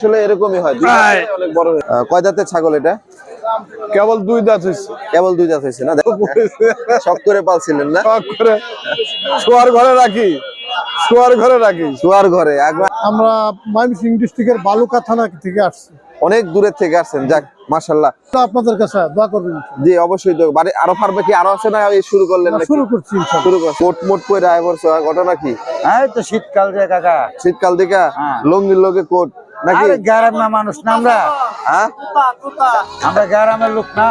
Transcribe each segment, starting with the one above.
আসলে এরকমই হয়। অনেক বড় কয় দাঁতের ছাগল এটা? কেবল দুই দাঁত হয়েছে। কেবল দুই দাঁত হয়েছে না? শখ করে পালছিলেন না? শখ করে। শোয়ার ঘরে রাখি। শোয়ার ঘরে রাখি। শোয়ার ঘরে। আমরা ডিস্ট্রিক্টের বালুকা থানা থেকে আসছি। অনেক দূরের থেকে আসছেন যাক মাশাল্লাহ আপনাদের কাছে দোয়া করবেন। জি অবশ্যই বাড়ি আরও পারবে কি? আরও আছে না এই শুরু করলেন নাকি? শুরু করছি শুরু কর কোট মোট করে ঘটনা কি? তো শীতকাল কাকা। শীতকাল দিকা হ্যাঁ। লঙ্গির লোকে কোট। নাকি? আরে গ্রামের মানুষ না আমরা? হ্যাঁ? আমরা গ্রামের লোক না।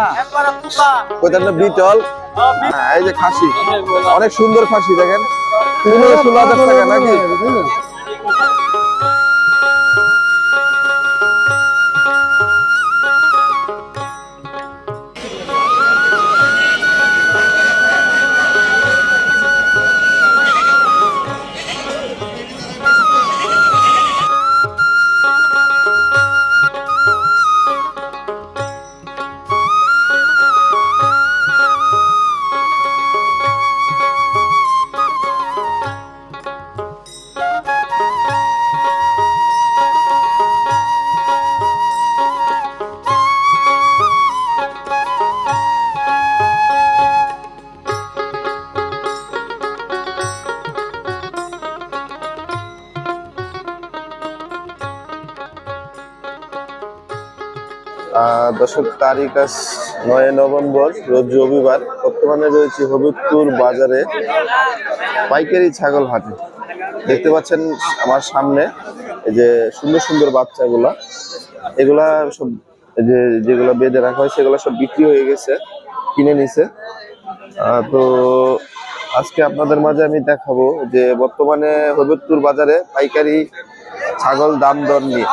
কোথায় না বিটল? হ্যাঁ, এই যে খাসি। অনেক সুন্দর খাসি দেখেন। পনেরো ষোলো হাজার টাকা নাকি? দর্শক, তারিখ আজ নয় নভেম্বর, রোজ রবিবার। বর্তমানে রয়েছে হবিবপুর বাজারে পাইকারি ছাগল হাটে। দেখতে পাচ্ছেন আমার সামনে এই যে সুন্দর সুন্দর বাচ্চাগুলা। এগুলা সব যে যেগুলো বেঁধে রাখা হয়, সেগুলো সব বিক্রি হয়ে গেছে, কিনে নিছে। তো আজকে আপনাদের মাঝে আমি দেখাবো যে বর্তমানে হবিবপুর বাজারে পাইকারি ছাগল দাম দর নিয়ে।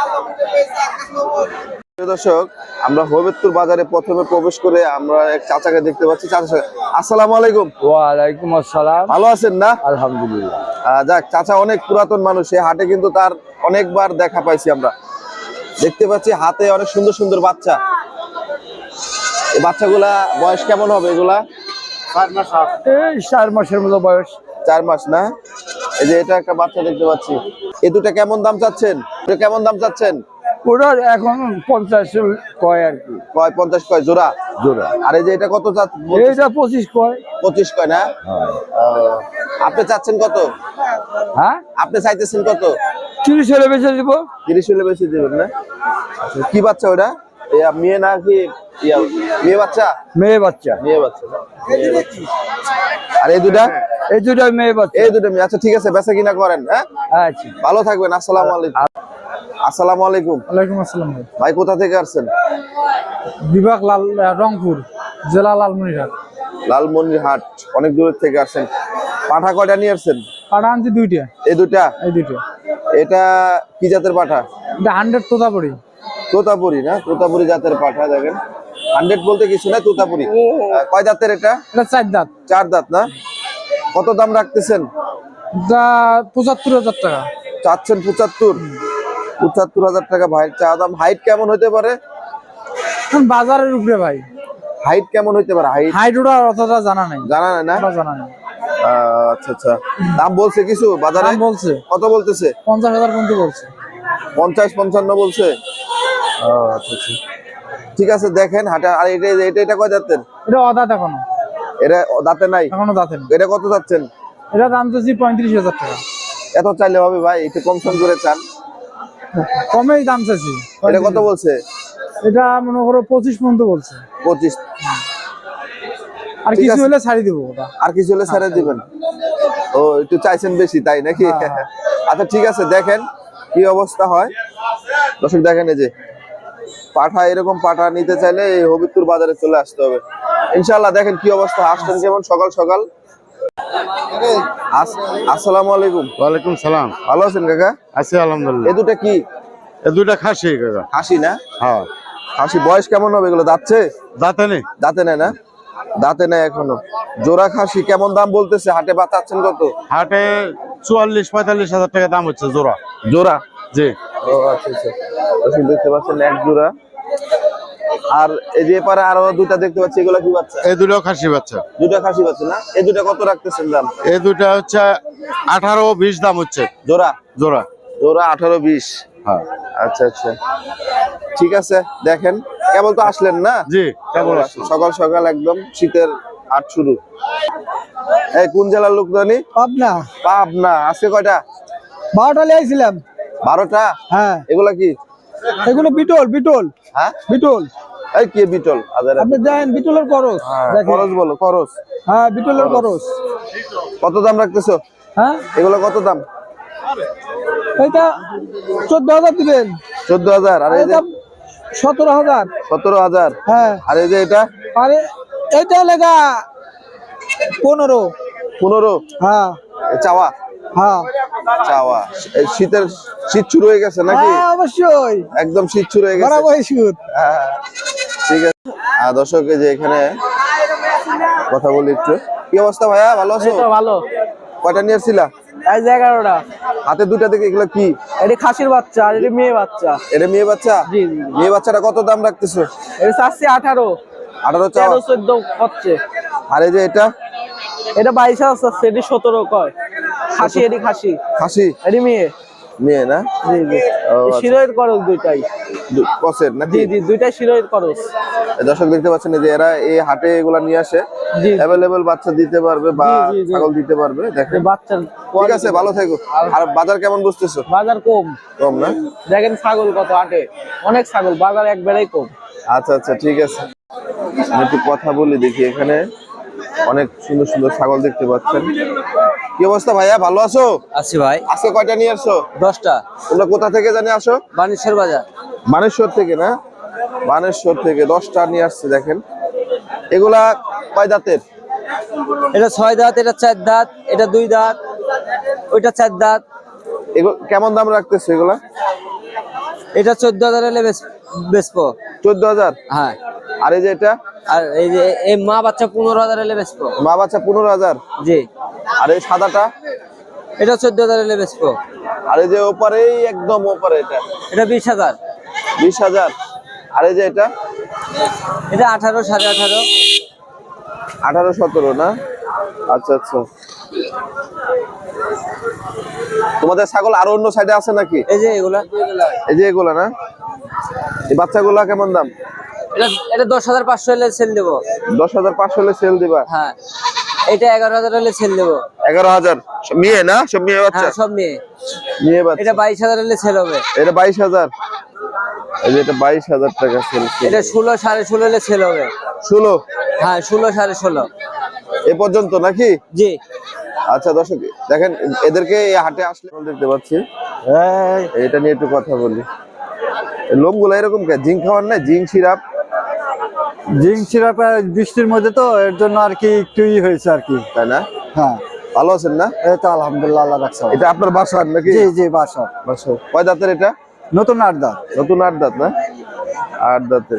দর্শক আমরা হবিবপুর বাজারে প্রথমে প্রবেশ করে আমরা এক চাচাকে দেখতে পাচ্ছি। চাচা আসসালামু আলাইকুম। ওয়ালাইকুম আসসালাম। ভালো আছেন না? আলহামদুলিল্লাহ। আহ, যাক চাচা অনেক পুরাতন মানুষ এই হাটে কিন্তু তার অনেকবার দেখা পাইছি আমরা। দেখতে পাচ্ছি হাতে অনেক সুন্দর সুন্দর বাচ্চা। এই বাচ্চাগুলা বয়স কেমন হবে এগুলা? এই চার মাসের মতো বয়স। চার মাস না? এই যে এটা একটা বাচ্চা দেখতে পাচ্ছি। এ দুটা কেমন দাম চাচ্ছেন? এটা কেমন দাম চাচ্ছেন? ওটা এখন পঞ্চাশ কয় আর কি। কয় পঞ্চাশ কয় জোড়া? জোড়া। আর এই যে এটা কত চাচ্ছ এইটা পঁচিশ কয়। পঁচিশ কয় না? আপনি চাচ্ছেন কত? হ্যাঁ? আপনি চাইতেছেন কত? তিরিশ হলে বেঁচে দিব। তিরিশ হলে বেশি দেবেন না? আচ্ছা, কি বাচ্চা ওটা? মেয়ে না কি মেয়ে বাচ্চা মেয়ে বাচ্চা? মেয়ে বাচ্চা। না? মেয়ে বাচ্চা। আর এই দুটা? এই দুটা মেয়ে বাচ্চা। এই দুটো মেয়ে। আচ্ছা ঠিক আছে বেচা কিনা করেন হ্যাঁ আচ্ছা। ভালো থাকবেন আসসালামু আলাইকুম। আসসালামু আলাইকুম। ওয়ালাইকুম আসসালাম ভাই। ভাই কোথা থেকে আসছেন? বিভাগ লাল রংপুর জেলা লালমনিরহাট। লালমনির হাট অনেক দূর থেকে আসছেন। পাঠা কয়টা নিয়ে আসছেন? পাঠা আনছি দুইটা। এই দুটা এই দুইটা। এটা কি জাতের পাঠা? এটা হান্ড্রেড তোতাপুরি। তোতাপুরি না? তোতাপুরি জাতের পাঠা দেখেন। হান্ড্রেড বলতে কিছু না তোতাপুরি। কয় জাতের এটা? এটা চার দাঁত চার দাঁত না? কত দাম রাখতেছেন? পঁচাত্তর হাজার টাকা। চাচ্ছেন পঁচাত্তর। পঁচাত্তর হাজার টাকা ভাই চা দাম। হাইট কেমন হতে পারে? বাজারের উপরে ভাই। হাইট কেমন হতে পারে? হাইট হাইট ওটা অতটা জানা নাই। জানা নাই না? জানা নাই। আচ্ছা আচ্ছা। দাম বলছে কিছু বাজারে? বলছে। কত বলতেছে? পঞ্চাশ হাজার পর্যন্ত বলছে। পঞ্চাশ পঞ্চান্ন বলছে? আচ্ছা আচ্ছা। ঠিক আছে দেখেন হাটা আর এটা এটা এটা কয় যাচ্ছেন এটা অদাঁত এখনও। এটা দাঁতে নাই? এখনও দাঁতে নেই। এটা কত যাচ্ছেন? এটা দাম চাচ্ছি পঁয়ত্রিশ হাজার টাকা। এত চাইলে হবে ভাই একটু কম সম করে চান। কমেই দাম চাচ্ছি এটা কত বলছে? এটা মনে করো পঁচিশ পর্যন্ত বলছে। পঁচিশ। আর কিছু হলে ছাড়ি দেবো ওটা। আর কিছু হলে ছেড়ে দিবেন। ও একটু চাইছেন বেশি তাই নাকি? আচ্ছা ঠিক আছে দেখেন কি অবস্থা হয়। দর্শক দেখেন এই যে পাঠা এরকম পাঠা নিতে চাইলে এই হবিবপুর বাজারে চলে আসতে হবে। ইনশাল্লাহ দেখেন কি অবস্থা আসছেন যেমন সকাল সকাল। আস- আসসালামু আলাইকুম। ওয়ালাইকুম সালাম। ভালো আছেন কাকা? আছি আলহামদুলিল্লাহ। এই দুটা কি? এ দুইটা খাসি কাকা। হাসি না? হ্যাঁ। হাসি বয়স কেমন হবে? এগুলো দাঁতছে? দাঁতে নেই। দাঁতে নেয় না? দাঁতে নেয় এখনও। জোড়া খাসি কেমন দাম বলতেছে? হাটে বাঁচাচ্ছেন কত? হাটে চুয়াল্লিশ পঁয়তাল্লিশ হাজার টাকা দাম হচ্ছে জোড়া। জোড়া? জি। ও আচ্ছা আচ্ছা। দেখতে পাচ্ছেন এক জোড়া। আর এই যে পারে আরও দুটা দেখতে পাচ্ছি এগুলো কি বাচ্চা? এই দুটো খাসি বাচ্চা। দুটো খাসি বাচ্চা না? এই দুটা কত রাখতেছেন দাম? এই দুটা হচ্ছে আঠারো বিশ দাম হচ্ছে। জোড়া? জোড়া। জোড়া আঠারো বিশ। হ্যাঁ। আচ্ছা আচ্ছা। ঠিক আছে দেখেন। কেবল তো আসলেন না? জি কেবল সকাল সকাল একদম শীতের হাট শুরু। এই কোন জেলার লোক জানি? পাবনা। পাবনা। আজকে কয়টা? বারোটা লিয়েছিলাম বারোটা? হ্যাঁ। এগুলা কি? এগুলো বিটল বিটল। হ্যাঁ? বিটল। এই কি বিটল? আদার আপনি দেখেন বিটলের করস দেখেন। খরচ বলো খরচ। হ্যাঁ বিটলের করস কত দাম রাখতেছো? হ্যাঁ? এগুলো কত দাম? এটা চোদ্দ হাজার দিবেন। চোদ্দ হাজার। আর এই সতেরো হাজার। সতেরো হাজার। হ্যাঁ। আর এই যে এটা? আরে এটা লেগা পনেরো। পনেরো? হ্যাঁ। চাওয়া? হ্যাঁ। চাওয়া। এই শীতের শীত শুরু হয়ে গেছে নাকি? হ্যাঁ অবশ্যই। একদম শীত শুরু হয়ে গেছে। বরাবর হ্যাঁ, ঠিক আছে। আর দর্শক যে এখানে কথা বলি একটু। কি অবস্থা ভাইয়া? ভালো আছো? ভালো। কয়টা নিয়ে আসছিলা? এই যে এগারোটা। হাতে দুইটা থেকে এগুলো কি? এটি খাসির বাচ্চা আর এটি মেয়ে বাচ্চা। এটা মেয়ে বাচ্চা? জি মেয়ে বাচ্চাটা কত দাম রাখতেছো? এটি চাচ্ছি আঠারো। আঠারো চাওয়া। তেরো চোদ্দ হচ্ছে আর এই যে এটা? এটা বাইশ হাজার চাচ্ছে এটি সতেরো কয়। খাসি এটি খাসি। খাসি? এটি মেয়ে। মেয়ে না? জি জি। আচ্ছা। শিরোয়ের খরচ দুইটাই। কসের নাকি? জি জি দুইটাই শিরোয়ের খরচ দর্শক দেখতে পাচ্ছেন যে এরা এই হাটে এগুলা নিয়ে আসে। অ্যাভেলেবেল বাচ্চা দিতে পারবে বা। ছাগল দিতে পারবে দেখেন। বাচ্চার ঠিক আছে ভালো থেকো। আর বাজার কেমন বুঝতেছো? বাজার কম। কম না? দেখেন ছাগল কত আটে অনেক ছাগল বাজার একবারেই কম। আচ্ছা আচ্ছা ঠিক আছে। আমি একটু কথা বলি দেখি এখানে। অনেক সুন্দর সুন্দর ছাগল দেখতে পাচ্ছেন। কি অবস্থা ভাইয়া? ভালো আছো? আছি ভাই। আজকে কয়টা নিয়ে আসছো দশটা। তোমরা কোথা থেকে জানি আসো? বানেশ্বর বাজার। বানেশ্বর থেকে না? বানেশ্বর থেকে দশটা নিয়ে আসছে দেখেন। এগুলা কয় দাঁতের? এটা ছয় দাঁত এটা চার দাঁত এটা দুই দাঁত ওইটা চার দাঁত। এগুলো কেমন দাম রাখতেছো এগুলা? এটা চোদ্দ হাজার এলে বেচবো। চোদ্দ হাজার? হ্যাঁ। আর এই যে এটা? আর এই যে এই মা বাচ্চা পনেরো হাজার এলে বেচবো। মা বাচ্চা পনেরো হাজার? জি। আর এই সাদাটা? এটা চোদ্দ হাজার এলে বেচবো। আর এই যে ওপারেই একদম ওপারে এটা? এটা বিশ হাজার। বিশ হাজার। আর এই যে এটা? এটা আঠারো সাড়ে আঠারো। আঠারো সতেরো না? আচ্ছা আচ্ছা। তোমাদের ছাগল আরও অন্য সাইডে আছে নাকি? এই যে এগুলা। এই যে এগুলা না? এই বাচ্চাগুলা কেমন দাম? এটা এটা দশ হাজার পাঁচশো এলে সেল দেবো। দশ হাজার পাঁচশো হলে সেল দিবা? হ্যাঁ। এটা এগারো হাজার হলে সেল দেবো। এগারো হাজার। সব মেয়ে না? সব মেয়ে বাচ্চা? হ্যাঁ সব নিয়ে মেয়ে বাচ্চা। এটা বাইশ হাজার এলে সেল হবে। এটা বাইশ হাজার? এই যে এটা বাইশ হাজার টাকা সেল এটা ষোলো সাড়ে ষোলো এলে সেল হবে। ষোলো? হ্যাঁ ষোলো সাড়ে ষোলো। এ পর্যন্ত নাকি? জি। আচ্ছা দর্শক দেখেন এদেরকে এই হাটে আসলে আমরা দেখতে পাচ্ছি। এটা নিয়ে একটু কথা বলি। এই লোমগুলো এরকম কে? জিঙ্ক খাওয়ার নাই? Zinc syrup? জিঙ্ক সিরাপ বৃষ্টির মধ্যে তো এর জন্য আর কি একটু ই হয়েছে আর কি। তাই না? হ্যাঁ। ভালো আছেন না? এই তো আলহামদুলিল্লাহ আল্লাহ রাখছে। এটা আপনার বাসার নাকি? জি জি বাসা। বাসা। কয় দাঁতের এটা? নতুন আড্ডা নতুন আট দাঁত না? আট দাঁতের।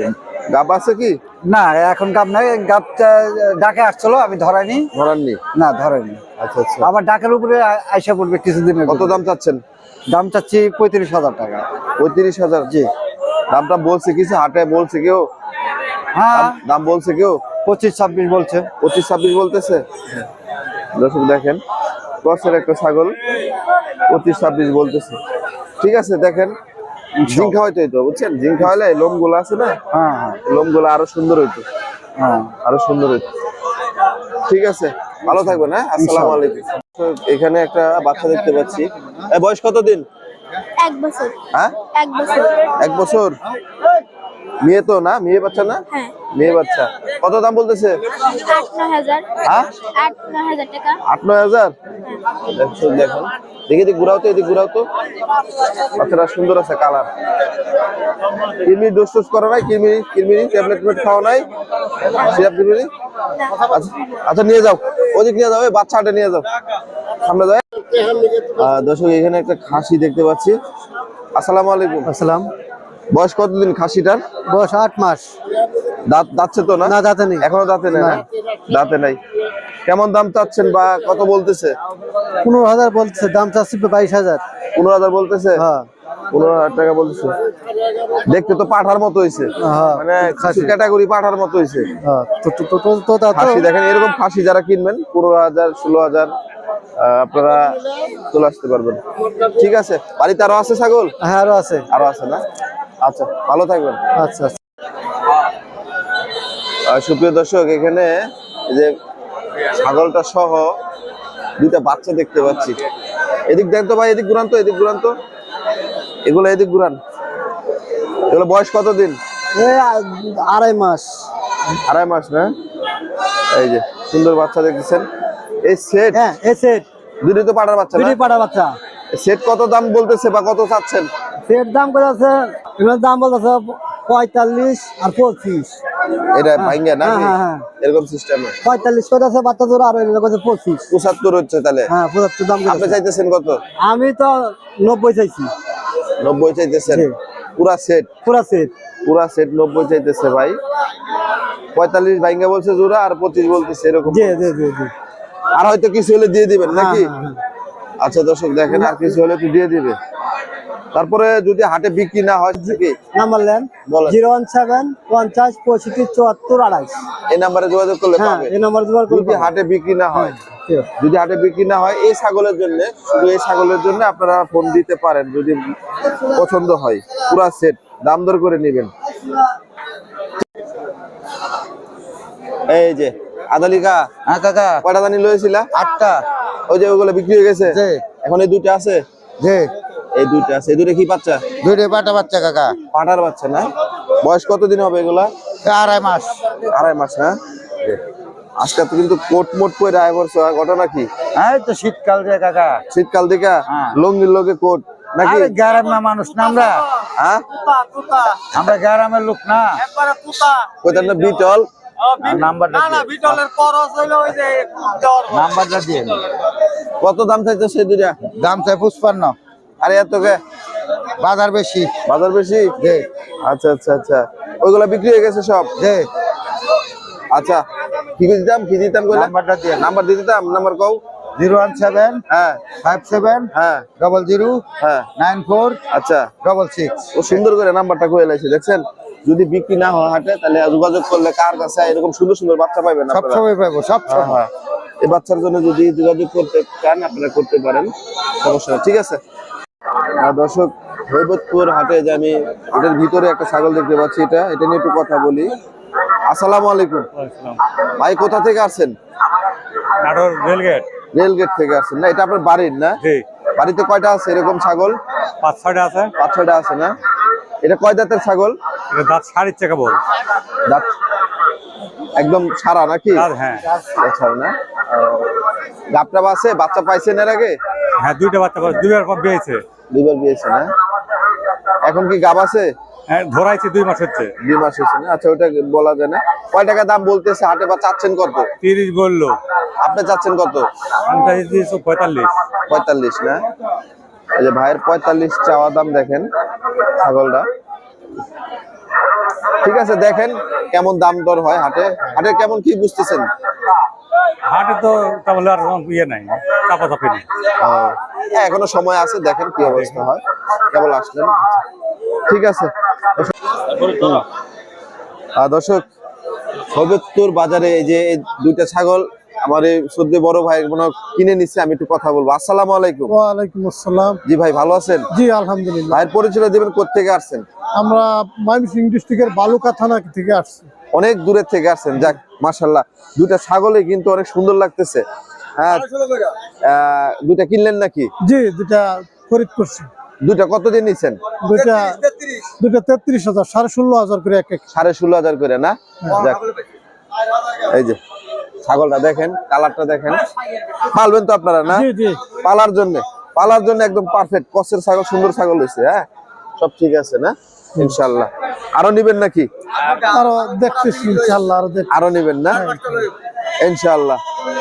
গাব আছে কি? না এখন গাপ নাই। গাপটা ডাকে আসছিল আমি ধরাইনি। ধরাননি? না ধরাইনি। আচ্ছা আচ্ছা। আবার ডাকের উপরে আইসা পড়বে কিছুদিনের কত দাম চাচ্ছেন? দাম চাচ্ছি পঁয়ত্রিশ হাজার টাকা। পঁয়ত্রিশ হাজার? জি। দামটা বলছে কিছু হাটে বলছে কেউ? হ্যাঁ। দাম- বলছে কেউ? পঁচিশ ছাব্বিশ বলছে। পঁচিশ ছাব্বিশ বলতেছে? দর্শক দেখেন ক্রসের একটা ছাগল পঁচিশ ছাব্বিশ বলতেছে। ঠিক আছে দেখেন জিঙ্ক খাওয়াইতে হইতো বুঝছেন? জিঙ্ক খাওয়াইলে লোমগুলো আছে না? হ্যাঁ হ্যাঁ। লোমগুলো আরও সুন্দর হইতো। হ্যাঁ। আরও সুন্দর হইতো। ঠিক আছে ভালো থাকবেন হ্যাঁ? আসসালামু আলাইকুম। এখানে একটা বাচ্চা দেখতে পাচ্ছি। বয়স কত দিন এক বছর। হ্যাঁ? এক বছর। এক বছর? মেয়ে তো না? মেয়ে বাচ্চা না? হ্যাঁ। মেয়ে বাচ্চা। কত দাম বলতেছে? আট নয় হাজার হ্যাঁ। দেখছ দেখো। দেখি দেখি ঘুরাও তো এদিক ঘুরাও তো। বাচ্চাটা সুন্দর আছে কালার। কিরমির ডোজ টোজ করা নাই কিরমিরি কিরমিরি ট্যাবলেট ট্যাবলেট খাওয়া নাই। সিরাপ আচ্ছা আচ্ছা নিয়ে যাও। ওদিক নিয়ে যাও বাচ্চাটা নিয়ে যাও। সামনে যাও। দর্শক এখানে একটা খাসি দেখতে পাচ্ছি। আসসালামু আলাইকুম। আসসালাম। বয়স কতদিন খাসিটার? বয়স আট মাস। দাঁত দাঁতছে তো না? না দাঁতে নেই। এখনও দাঁতে নেই না? দাঁতে নাই। কেমন দাম চাচ্ছেন বা কত বলতেছে? পনেরো হাজার বলতেছে দাম চাচ্ছি বাইশ হাজার। পনেরো হাজার বলতেছে? হ্যাঁ। পনেরো হাজার টাকা বলতেছে। দেখতে তো পাঠার মতো হয়েছে হ্যাঁ মানে ক্যাটাগরি পাঠার মতো হয়েছে হ্যাঁ দেখেন এরকম খাসি যারা কিনবেন পনেরো হাজার ষোলো হাজার আপনারা চলে আসতে পারবেন। ঠিক আছে? বাড়িতে আরও আছে ছাগল? হ্যাঁ আরও আছে। আরও আছে না? আচ্ছা ভালো থাকবেন। আচ্ছা আচ্ছা। সুপ্রিয় দর্শক এখানে যে ছাগলটা সহ দুইটা বাচ্চা দেখতে পাচ্ছি। এদিক দেখতো ভাই এদিক ঘুরান তো এদিক ঘুরান তো। এগুলো এদিক ঘুরান। এগুলো বয়স কতদিন? আড়াই মাস। আড়াই মাস না? এই যে সুন্দর বাচ্চা দেখতেছেন। এই সেট হ্যাঁ এ সেট দুটোই তো পাড়ার বাচ্চা না? পাড়ার বাচ্চা। সেট কত দাম বলতেছে বা কত চাচ্ছেন? সেট দাম কত আছে? এগুলোর দাম বলতেছে পঁয়তাল্লিশ আর পঁচিশ। এটা ভাঙ্গা না হ্যাঁ, হ্যাঁ, হ্যাঁ। এরকম সিস্টেম পঁয়তাল্লিশ করে আছে? বাচ্চা জোড়া আর এগুলো পঁচিশ। পঁচাত্তর হচ্ছে তাহলে? হ্যাঁ পঁচাত্তর দাম আপনি চাইতেছেন কত? আমি তো নব্বই চাইছি। নব্বই চাইতেছেন? পুরা সেট পুরা সেট পুরা সেট নব্বই চাইতেছে ভাই। পঁয়তাল্লিশ ভাইঙ্গা বলছে জোড়া আর পঁচিশ বলতেছে এরকম জি জি জি জি। আর হয়তো কিছু হলে দিয়ে দিবেন নাকি। আচ্ছা দর্শক দেখেন আর কিছু হলে একটু দিয়ে দিবে। তারপরে যদি হাটে বিক্রি না হয় কি? নাম্বার নেন। বলেন। জিরো ওয়ান সেভেন পঞ্চাশ পঁয়ষট্টি চুয়াত্তর আড়াইশ। এই নাম্বারে যোগাযোগ করলে হ্যাঁ এই নাম্বার জোগাড় করে যদি হাটে বিক্রি না হয় যদি হাটে বিক্রি না হয় এই ছাগলের জন্য শুধু এই ছাগলের জন্য আপনারা ফোন দিতে পারেন যদি পছন্দ হয়। পুরা সেট দাম দর করে নেবেন। এই যে আদালিকা হ্যাঁ কাকা। কয়টা দানি লয়েছিলা আটটা। ওই যে ওগুলো বিক্রি হয়ে গেছে? জি। এখন এই দুইটা আছে? জি। এই দুইটা আছে। এই দুইটা কি বাচ্চা? দুইটা পাটা বাচ্চা কাকা। পাটার বাচ্চা না? বয়স কতদিন হবে এগুলা? আড়াই মাস। আড়াই মাস না আজকে তো কিন্তু কোট মোট করে আয় বছর ঘটনা কি? হ্যাঁ তো শীতকাল রে কাকা। শীতকাল দিকা? হ্যাঁ। লঙ্গির লোকে কোট নাকি? আরে গ্রামের মানুষ না আমরা। হ্যাঁ? আমরা গ্রামের লোক না। কোথায় না বিটল? নাম্বারটা নাম্বারটা দিয়ে কত দাম চাইছে সেই দুটা দাম চাই পুষ্পান্ন আরে এত কে? বাজার বেশি। বাজার বেশি? আচ্ছা আচ্ছা আচ্ছা। ওইগুলা বিক্রি হয়ে গেছে সব? আচ্ছা কি দিতাম? কি দিতাম নাম্বারটা দিয়ে। নাম্বার দিয়ে দিতাম? নাম্বার কও? জিরো ওয়ান সেভেন হ্যাঁ। ফাইভ সেভেন হ্যাঁ। ডবল জিরো হ্যাঁ। নাইন ফোর আচ্ছা। Double six. ও সুন্দর করে নাম্বারটা কয়ে দেখছেন? যদি বিক্রি না হয় হাটে তাহলে যোগাযোগ করলে কার কাছে এরকম সুন্দর সুন্দর বাচ্চা পাইবেন সব সময় পাবো সব হ্যাঁ, সময়। হ্যাঁ। এই বাচ্চার জন্য যদি যোগাযোগ করতে চান আপনারা করতে পারেন। সমস্যা ঠিক আছে? দর্শক হৈবতপুর হাটে যে আমি এটার ভিতরে একটা ছাগল দেখতে পাচ্ছি এটা এটা নিয়ে একটু কথা বলি। আসসালামু আলাইকুম। ভাই কোথা থেকে আসছেন? নাটোর রেলগেট। রেল গেট থেকে আসছেন। না এটা আপনার বাড়ির না? বাড়িতে কয়টা আছে এরকম ছাগল? পাঁচ ছয়টা আছে। পাঁচ ছয়টা আছে না? এটা কয় দাঁতের ছাগল? এটা দাঁত সাড়ে চেকা বল দাঁত একদম সারা নাকি? হ্যাঁ। ছাড়া না। বাচ্চা পাইছেন এর আগে? হ্যাঁ দুইটা বাচ্চা দুইবার পর বিয়েছে। দুইবার বিয়েছে না? এখন কি গাব আছে? হ্যাঁ ধরাইছে দুই মাস হচ্ছে। দুই মাস হয়েছে না? আচ্ছা ওটা বলা যায় না। কয় টাকা দাম বলতেছে? হাটে বা চাচ্ছেন কত? তিরিশ বলল। আপনি চাচ্ছেন কত? আমি চাইছি পঁয়তাল্লিশ। পঁয়তাল্লিশ না? এই যে ভাইয়ের পঁয়তাল্লিশ চাওয়া দাম দেখেন ছাগলটা। ঠিক আছে দেখেন কেমন দাম দর হয় হাটে। হাটে কেমন কি বুঝতেছেন? হাটে তো তাহলে আর ইয়ে নাই চাপা চাপি নেই হ্যাঁ, এখনও সময় আছে দেখেন কি অবস্থা হয়। কেবল আসলেন। ঠিক আছে। দর্শক সৈবত্তর বাজারে এই যে দুইটা ছাগল আমার এই সদ্য বড় ভাই মনে হয় কিনে নিচ্ছে আমি একটু কথা বলব। আসসালামু আলাইকুম। ওয়ালাইকুম আসসালাম। জি ভাই ভালো আছেন? জি আলহামদুলিল্লাহ। ভাইয়ের পরিচয় দিবেন কোথেকে আসছেন? আমরা ময়মনসিং ডিস্ট্রিক্টের বালুকা থানা থেকে আসছি। অনেক দূরের থেকে আসছেন যাক মাশাল্লাহ দুইটা ছাগলে কিন্তু অনেক সুন্দর লাগতেছে। হ্যাঁ আহ, দুইটা কিনলেন নাকি? জি দুটা খরিদ করছি। দুইটা কত দিয়ে নিচ্ছেন দুটা দুটা তেত্রিশ হাজার সাড়ে ষোলো হাজার করে এক এক। সাড়ে ষোলো হাজার করে না? যাক। এই যে ছাগলটা দেখেন কালারটা দেখেন। পালবেন তো আপনারা না? পালার জন্য পালার জন্য একদম পারফেক্ট কসের ছাগল সুন্দর ছাগল হয়েছে হ্যাঁ? সব ঠিক আছে না? ইনশাল্লাহ আরও নিবেন নাকি? আরও দেখতেছি ইনশাল্লাহ আরও দেখ আরও নিবেন না? ইনশাল্লাহ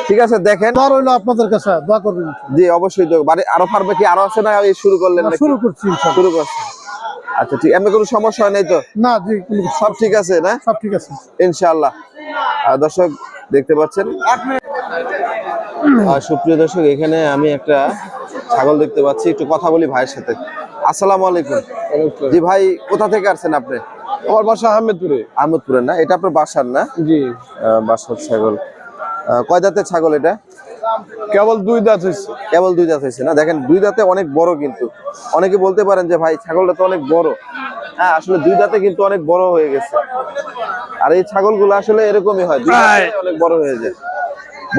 ঠিক আছে দেখেন। দোয়া রইল আপনাদের কাছে দোয়া করবেন। জি অবশ্যই বাড়ি আরও পারবে কি আরও আছে না শুরু করলেন শুরু করছি ইনশাল্লাহ শুরু করছে আচ্ছা ঠিক এমনি কোনো সমস্যা হয় নাই তো? না জি সব ঠিক আছে না? সব ঠিক আছে। ইনশাআল্লাহ। আর দর্শক দেখতে পাচ্ছেন। আর সুপ্রিয় দর্শক এখানে আমি একটা ছাগল দেখতে পাচ্ছি। একটু কথা বলি ভাইয়ের সাথে। আসসালামু আলাইকুম। জি ভাই কোথা থেকে আসছেন আপনি? আমার বাসা আহমেদপুরে। আহমদপুরের না? এটা আপনার বাসার না? জি। বাসার ছাগল। কয় দাঁতের ছাগল এটা? কেবল দুই দাঁত হয়েছে কেবল দুই দাঁত হয়েছে না? দেখেন দুই দাঁতে অনেক বড় কিন্তু। অনেকে বলতে পারেন যে ভাই ছাগলটা তো অনেক বড়। হ্যাঁ আসলে দুই দাঁতে কিন্তু অনেক বড় হয়ে গেছে। আর এই ছাগলগুলো আসলে এরকমই হয় অনেক বড় হয়ে যায়।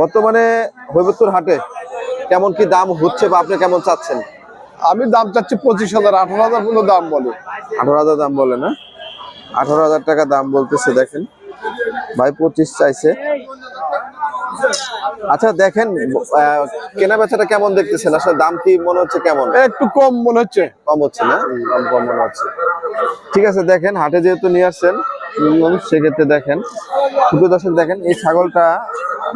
বর্তমানে হৈবত্তর হাটে কেমন কি দাম হচ্ছে বা আপনি কেমন চাচ্ছেন? আমি দাম চাচ্ছি পঁচিশ হাজার আঠারো হাজার পর্যন্ত দাম বলে। আঠারো হাজার দাম বলে না? আঠারো হাজার টাকা দাম বলতেছে দেখেন। ভাই পঁচিশ চাইছে। আচ্ছা দেখেন কেনা বেচাটা কেমন দেখতেছেন? আসলে দাম কি মনে হচ্ছে কেমন? একটু কম মনে হচ্ছে। কম হচ্ছে না? কম কম মনে হচ্ছে। ঠিক আছে দেখেন হাটে যেহেতু নিয়ে আসছেন সেক্ষেত্রে দেখেন শুধু দর্শক দেখেন এই ছাগলটা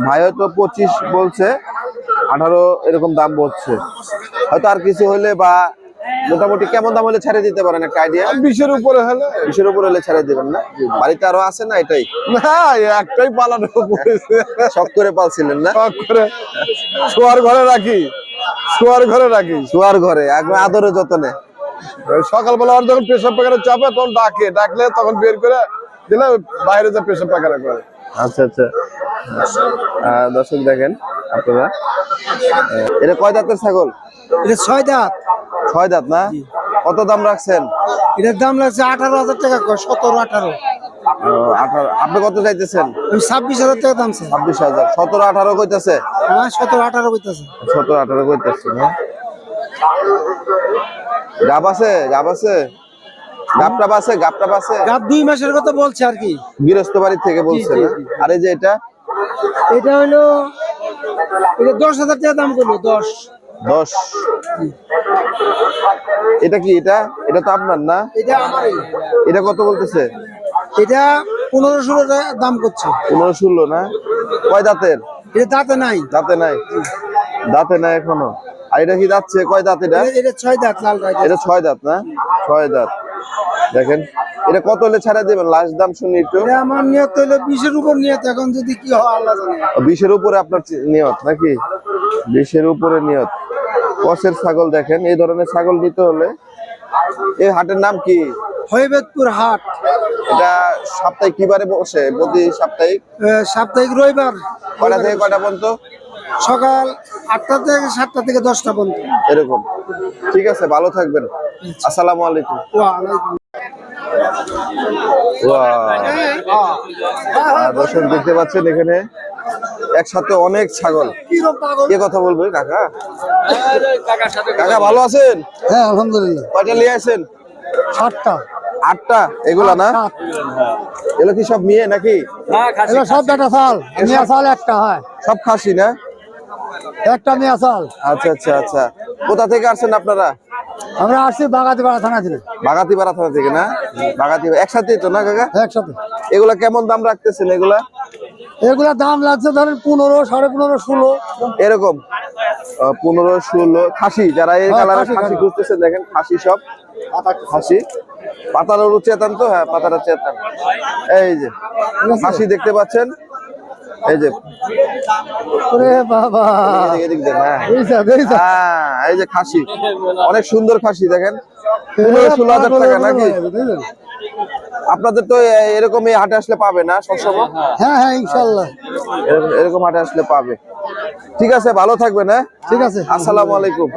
ভাই হয়তো পঁচিশ বলছে আঠারো এরকম দাম বলছে। হয়তো আর কিছু হলে বা মোটামুটি কেমন দাম হলে ছেড়ে দিতে পারেন একটা আইডিয়া বিশের উপরে হলে। বিশের উপর হলে ছেড়ে দিবেন না? বাড়িতে আরও আছে না এটাই? না একটাই পালানো পড়েছে শখ করে পালছিলেন না? শখ করে। শোয়ার ঘরে রাখি। শোয়ার ঘরে রাখি। শোয়ার ঘরে একদম আদরে যতনে। সকালবেলা যখন পেশাব পায়খানা চাপে তখন ডাকে। ডাকলে তখন বের করে দিলে বাইরে যা পেশাব পায়খানা করে। আচ্ছা আচ্ছা। দর্শক দেখেন আপনারা। এটা কয় দাঁতের ছাগল? এটা ছয় দাঁত। ছয় দাঁত না? কত দাম রাখছেন? এটার দাম লাগছে আঠারো হাজার টাকা সতেরো আঠারো। আঠারো। আপনি কত চাইতেছেন? ছাব্বিশ হাজার টাকা দাম ছাব্বিশ হাজার। সতেরো আঠারো কইতেছে? হ্যাঁ সতেরো আঠারো কইতাছে। সতেরো আঠারো কইতেছে না? গাব আছে? গাব আছে? গাবটা বাসে গাবটা বাসে? গাব দুই মাসের কথা বলছে আর কি। গৃহস্থ বাড়ি থেকে বলছে না? আর এই যে এটা? এটা হলো এটা দশ হাজার টাকা দাম করল দশ। দশ। এটা কি এটা? এটা তো আপনার না? এটা আমারই। এটা কত বলতেছে? এটা পনেরো ষোলো দাম করছে। পনেরো ষোলো না? কয় দাঁতের? এটা দাঁতে নাই। দাঁতে নাই? দাঁতে নাই এখনও। আর এটা কি যাচ্ছে কয় দাঁত এটা- এটা ছয় দাঁত লাল এটা ছয় দাঁত না? ছয় দাঁত। দেখেন এটা কত হলে ছাড়া দেবেন? লাস্ট দাম শুনি একটু। আমার নিয়ত হইল বিশের উপর নিয়ত এখন যদি কি হয় আল্লাহ জানে। বিশের উপরে আপনার নিয়ত নাকি? বিশের উপরে নিয়ত। কষের ছাগল দেখেন এই ধরনের ছাগল নিতে হলে। এই হাটের নাম কি? হইবেদপুর হাট। এটা সাপ্তাহিক কিবারে বসে? প্রতি সাপ্তাহিক? সাপ্তাহিক রবিবার। কয়টা থেকে কটা পর্যন্ত? সকাল আটটা থেকে সাতটা থেকে দশটা পর্যন্ত। এরকম। ঠিক আছে ভালো থাকবেন। আসসালামু আলাইকুম। দর্শক দেখতে পাচ্ছেন এখানে একসাথে অনেক ছাগল। কে কথা বলবে? কাকা? কাকা ভালো আছেন? হ্যাঁ আলহামদুলিল্লাহ। কয়টা নিয়ে আসেন? সাতটা। আটটা? এগুলা না? এগুলো কি সব মেয়ে নাকি? এগুলো সব বেটা চাল একটা হয়। সব খাসি না? একটা মেয়া চাল আচ্ছা আচ্ছা আচ্ছা। কোথা থেকে আসছেন আপনারা? আমরা আসছি বাগাতি পাড়া থানা থেকে। বাগাতিপাড়া থানা থেকে না? বাগাতি একসাথেই তো না কাকা? একসাথে। এগুলা কেমন দাম রাখতেছেন এগুলা? এগুলা দাম লাগছে ধরেন পনেরো সাড়ে পনেরো ষোলো। এরকম? পনেরো ষোলো। খাসি যারা এই হ্যাঁ, কালারের খাসি। খুঁজতেছেন দেখেন খাসি সব। খাসি। পাতার চেতান তো? হ্যাঁ পাতাটা চেতান। এই যে খাসি দেখতে পাচ্ছেন? এই যে ওরে বাবা। হ্যাঁ। এই যা, হ্যাঁ এই যে খাসি। অনেক সুন্দর খাসি দেখেন। পনেরো ষোলো হাজার টাকা নাকি? আপনাদের তো এ- এরকম এই হাটে আসলে পাবে না সবসময়? হ্যাঁ হ্যাঁ ইনশাল্লাহ। এরকম- এরকম হাটে আসলে পাবে। ঠিক আছে ভালো থাকবেন হ্যাঁ? ঠিক আছে। আসসালামু আলাইকুম।